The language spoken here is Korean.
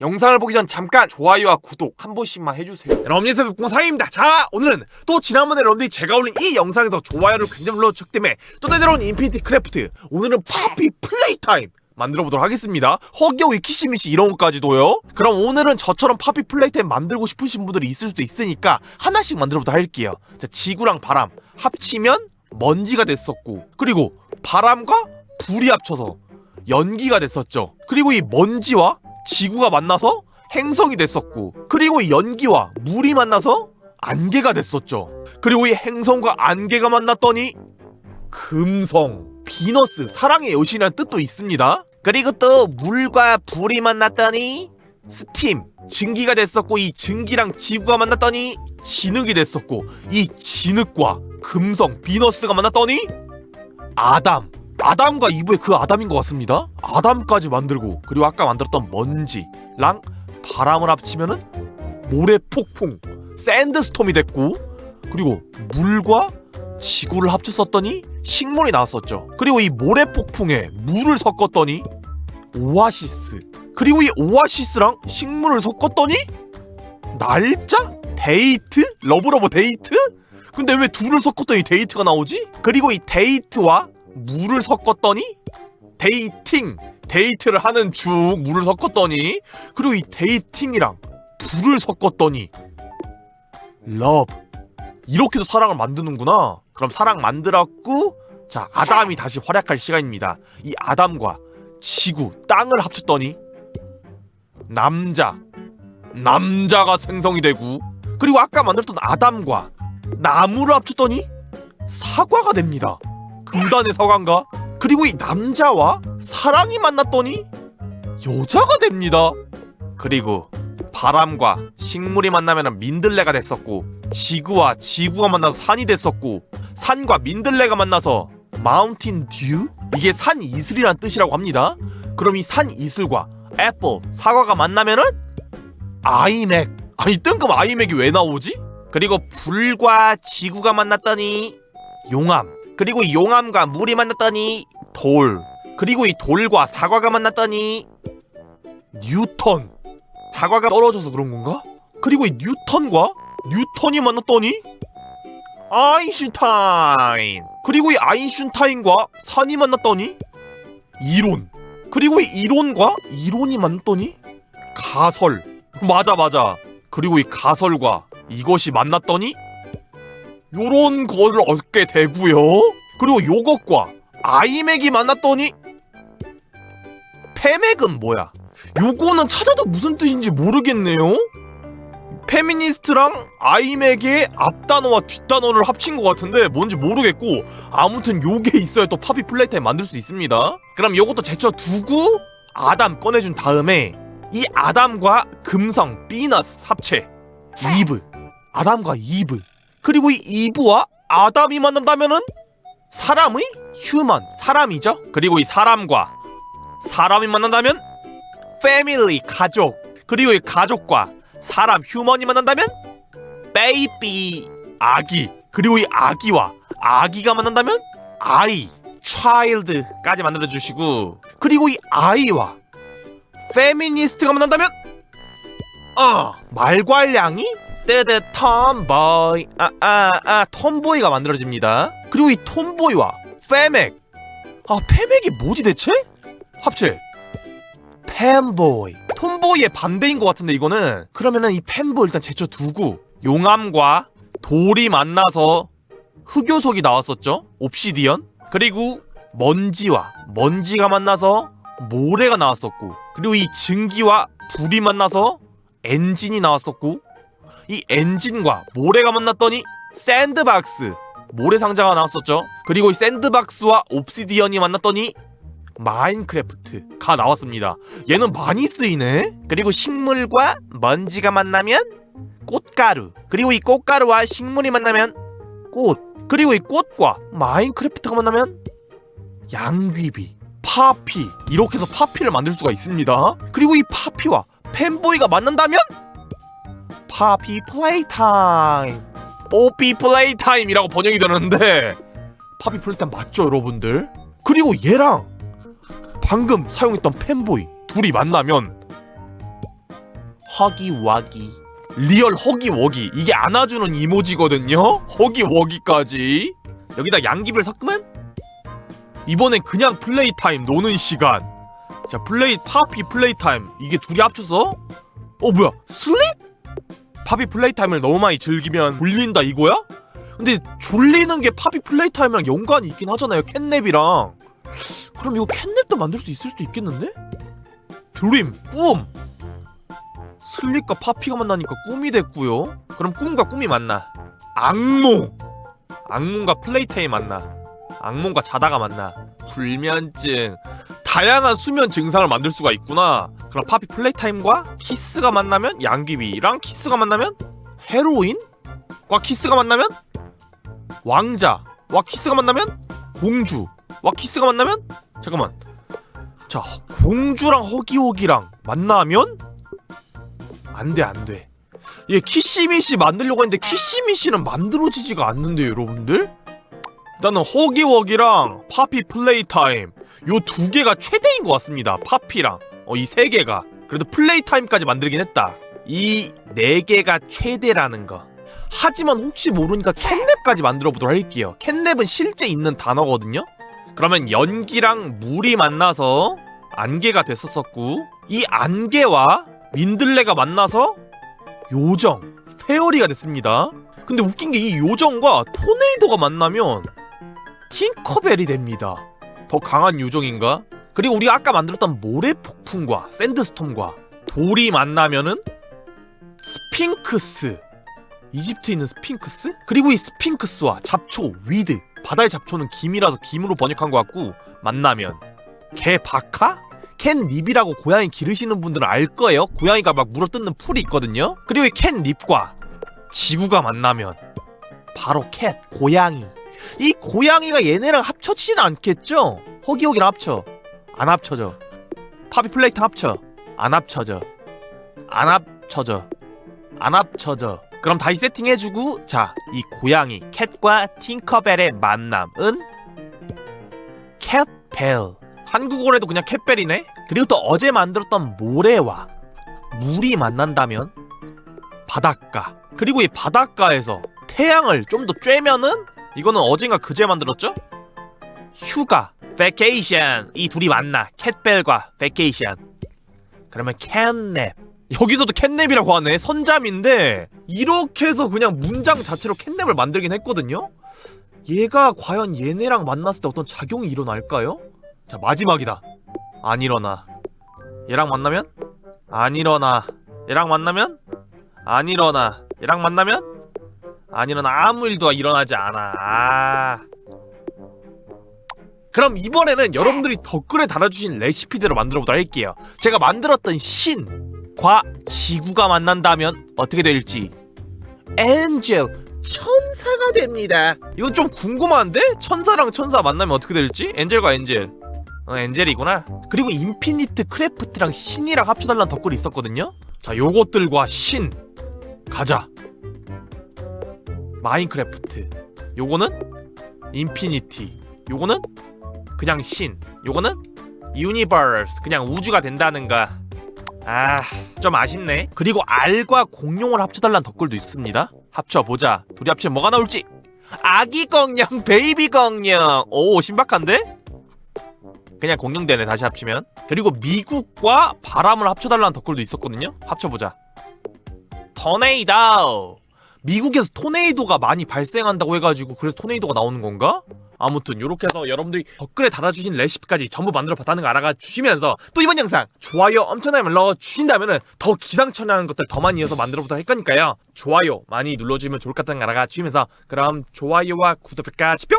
영상을 보기 전 잠깐 좋아요와 구독 한 번씩만 해주세요. 여러분 안녕하세요 북공 사입니다. 자 오늘은 또 지난번에 여러분들이 제가 올린 이 영상에서 좋아요를 굉장히 눌러주셨기 때문에 또 내려온 인피니티 크래프트 오늘은 파피 플레이 타임 만들어 보도록 하겠습니다. 허기어이 키시미시 이런 것까지도요. 그럼 오늘은 저처럼 파피 플레이 타임 만들고 싶으신 분들이 있을 수도 있으니까 하나씩 만들어 보도록 할게요. 자 지구랑 바람 합치면 먼지가 됐었고 그리고 바람과 불이 합쳐서 연기가 됐었죠. 그리고 이 먼지와 지구가 만나서 행성이 됐었고 그리고 이 연기와 물이 만나서 안개가 됐었죠. 그리고 이 행성과 안개가 만났더니 금성, 비너스, 사랑의 여신이라는 뜻도 있습니다. 그리고 또 물과 불이 만났더니 스팀, 증기가 됐었고 이 증기랑 지구가 만났더니 진흙이 됐었고 이 진흙과 금성, 비너스가 만났더니 아담, 아담과 이브의 그 아담인 것 같습니다. 아담까지 만들고 그리고 아까 만들었던 먼지랑 바람을 합치면은 모래 폭풍, 샌드스톰이 됐고 그리고 물과 지구를 합쳤었더니 식물이 나왔었죠. 그리고 이 모래 폭풍에 물을 섞었더니 오아시스. 그리고 이 오아시스랑 식물을 섞었더니 날짜? 데이트? 러브러브 데이트? 근데 왜 둘을 섞었더니 데이트가 나오지? 그리고 이 데이트와 물을 섞었더니? 데이팅 데이트를 하는 중 물을 섞었더니? 그리고 이 데이팅이랑 불을 섞었더니? 러브 이렇게도 사랑을 만드는구나. 그럼 사랑 만들었고 자 아담이 다시 활약할 시간입니다. 이 아담과 지구 땅을 합쳤더니? 남자. 남자가 생성이 되고. 그리고 아까 만들었던 아담과 나무를 합쳤더니? 사과가 됩니다 금단의 사과인가? 그리고 이 남자와 사랑이 만났더니 여자가 됩니다. 그리고 바람과 식물이 만나면 민들레가 됐었고 지구와 지구가 만나서 산이 됐었고 산과 민들레가 만나서 마운틴 듀? 이게 산 이슬이란 뜻이라고 합니다. 그럼 이 산 이슬과 애플, 사과가 만나면은 아이맥. 아니 뜬금 아이맥이 왜 나오지? 그리고 불과 지구가 만났더니 용암. 그리고 이 용암과 물이 만났더니 돌. 그리고 이 돌과 사과가 만났더니 뉴턴. 사과가 떨어져서 그런 건가? 그리고 이 뉴턴과 뉴턴이 만났더니 아인슈타인. 그리고 이 아인슈타인과 산이 만났더니 이론. 그리고 이 이론과 이론이 만났더니 가설. 맞아 맞아. 그리고 이 가설과 이것이 만났더니 요런 거를 얻게 되고요. 그리고 요것과 아이맥이 만났더니 페맥은 뭐야? 요거는 찾아도 무슨 뜻인지 모르겠네요. 페미니스트랑 아이맥의 앞단어와 뒷단어를 합친 것 같은데 뭔지 모르겠고 아무튼 요게 있어야 또 파피 플레이타임 만들 수 있습니다. 그럼 요것도 제쳐 두고 아담 꺼내준 다음에 이 아담과 금성 비너스 합체 이브 아담과 이브 그리고 이 이브와 아담이 만난다면은 사람의 휴먼 사람이죠. 그리고 이 사람과 사람이 만난다면 패밀리 가족. 그리고 이 가족과 사람 휴먼이 만난다면 베이비 아기. 그리고 이 아기와 아기가 만난다면 아이 차일드까지 만들어 주시고. 그리고 이 아이와 페미니스트가 만난다면 어 말괄량이 뜨드 톰보이. 아아 아 톰보이가 만들어집니다. 그리고 이 톰보이와 페맥. 아 페맥이 뭐지 대체? 합체 팬보이. 톰보이의 반대인 것 같은데 이거는. 그러면은 이 팬보이 일단 제쳐 두고 용암과 돌이 만나서 흑요석이 나왔었죠? 옵시디언. 그리고 먼지와 먼지가 만나서 모래가 나왔었고 그리고 이 증기와 불이 만나서 엔진이 나왔었고 이 엔진과 모래가 만났더니 샌드박스 모래 상자가 나왔었죠. 그리고 이 샌드박스와 옵시디언이 만났더니 마인크래프트가 나왔습니다. 얘는 많이 쓰이네. 그리고 식물과 먼지가 만나면 꽃가루 그리고 이 꽃가루와 식물이 만나면 꽃 그리고 이 꽃과 마인크래프트가 만나면 양귀비 파피 이렇게 해서 파피를 만들 수가 있습니다. 그리고 이 파피와 팬보이가 만난다면 파피 플레이타임 뽀삐 플레이타임이라고 번역이 되는데 파피 플레이타임 맞죠 여러분들? 그리고 얘랑 방금 사용했던 팬보이 둘이 만나면 허기와기 리얼 허기워기 이게 안아주는 이모지거든요? 허기워기까지. 여기다 양귀비를 섞으면 이번엔 그냥 플레이 타임 노는 시간. 자 플레이 파피 플레이 타임 이게 둘이 합쳐서 어 뭐야? 슬립? 파피 플레이 타임을 너무 많이 즐기면 졸린다 이거야? 근데 졸리는 게 파피 플레이 타임이랑 연관이 있긴 하잖아요 캣냅이랑. 그럼 이거 캣냅도 만들 수 있을 수도 있겠는데? 드림 꿈! 슬립과 파피가 만나니까 꿈이 됐고요. 그럼 꿈과 꿈이 만나. 악몽! 악몽과 플레이 타임 만나. 악몽과 자다가 만나. 불면증 다양한 수면 증상을 만들 수가 있구나. 그럼 파피 플레이 타임과 키스가 만나면 양귀비랑 키스가 만나면 헤로인과 키스가 만나면 왕자 와 키스가 만나면 공주 와 키스가 만나면 잠깐만. 자 공주랑 허기호기랑 만나면 안돼 안돼. 얘 키시미시 만들려고 했는데 키시미시는 만들어지지가 않는데요 여러분들 일단은 허기워기랑 파피 플레이 타임. 요 두 개가 최대인 것 같습니다. 파피랑. 어, 이 세 개가. 그래도 플레이 타임까지 만들긴 했다. 이 네 개가 최대라는 거. 하지만 혹시 모르니까 캣냅까지 만들어 보도록 할게요. 캣냅은 실제 있는 단어거든요? 그러면 연기랑 물이 만나서 안개가 됐었었고 이 안개와 민들레가 만나서 요정 페어리가 됐습니다. 근데 웃긴 게 이 요정과 토네이도가 만나면 팅커벨이 됩니다 더 강한 요정인가? 그리고 우리가 아까 만들었던 모래 폭풍과 샌드스톰과 돌이 만나면은 스핑크스 이집트에 있는 스핑크스? 그리고 이 스핑크스와 잡초 위드 바다의 잡초는 김이라서 김으로 번역한 것 같고 만나면 개 바카? 캔 립이라고 고양이 기르시는 분들은 알 거예요. 고양이가 막 물어뜯는 풀이 있거든요. 그리고 이 캔 립과 지구가 만나면 바로 캣 고양이. 이 고양이가 얘네랑 합쳐지진 않겠죠? 허기호기랑 합쳐. 안 합쳐져. 파피 플레이트 합쳐. 안 합쳐져. 안 합쳐져. 안 합쳐져. 그럼 다시 세팅해주고 자 이 고양이 캣과 팅커벨의 만남은 캣벨 한국어로도 그냥 캣벨이네 그리고 또 어제 만들었던 모래와 물이 만난다면 바닷가 그리고 이 바닷가에서 태양을 좀 더 쬐면은 이거는 어젠가 그제 만들었죠? 휴가 베케이션 이 둘이 만나. 캣벨과 베케이션 그러면 캣냅 여기서도 캣냅이라고 하네. 선잠인데 이렇게 해서 그냥 문장 자체로 캣냅을 만들긴 했거든요. 얘가 과연 얘네랑 만났을 때 어떤 작용이 일어날까요? 자 마지막이다. 안 일어나. 얘랑 만나면? 안 일어나. 얘랑 만나면? 안 일어나. 얘랑 만나면 안 일어나 아무 일도 일어나지 않아. 아. 그럼 이번에는 여러분들이 댓글에 달아주신 레시피대로 만들어보도록 할게요. 제가 만들었던 신과 지구가 만난다면 어떻게 될지. 엔젤 천사가 됩니다. 이건 좀 궁금한데? 천사랑 천사 만나면 어떻게 될지? 엔젤과 엔젤. 어 엔젤이구나. 그리고 인피니트 크래프트랑 신이랑 합쳐달라는 덧글이 있었거든요. 자 요것들과 신. 가자 마인크래프트. 요거는 인피니티. 요거는 그냥 신. 요거는 유니버스. 그냥 우주가 된다는가. 아 좀 아쉽네. 그리고 알과 공룡을 합쳐달라는 덧글도 있습니다. 합쳐보자. 둘이 합치면 뭐가 나올지. 아기 공룡 베이비 공룡. 오 신박한데? 그냥 공룡 되네 다시 합치면. 그리고 미국과 바람을 합쳐달라는 덧글도 있었거든요. 합쳐보자. 토네이도 미국에서 토네이도가 많이 발생한다고 해가지고 그래서 토네이도가 나오는 건가? 아무튼 이렇게 해서 여러분들이 댓글에 달아주신 레시피까지 전부 만들어 봤다는 거 알아가 주시면서 또 이번 영상 좋아요 엄청나게 눌러 주신다면은 더 기상천외한 것들 더 많이 이어서 만들어 보도록 할 거니까요 좋아요 많이 눌러주면 좋을 것 같다는 거 알아가 주시면서 그럼 좋아요와 구독까지 뿅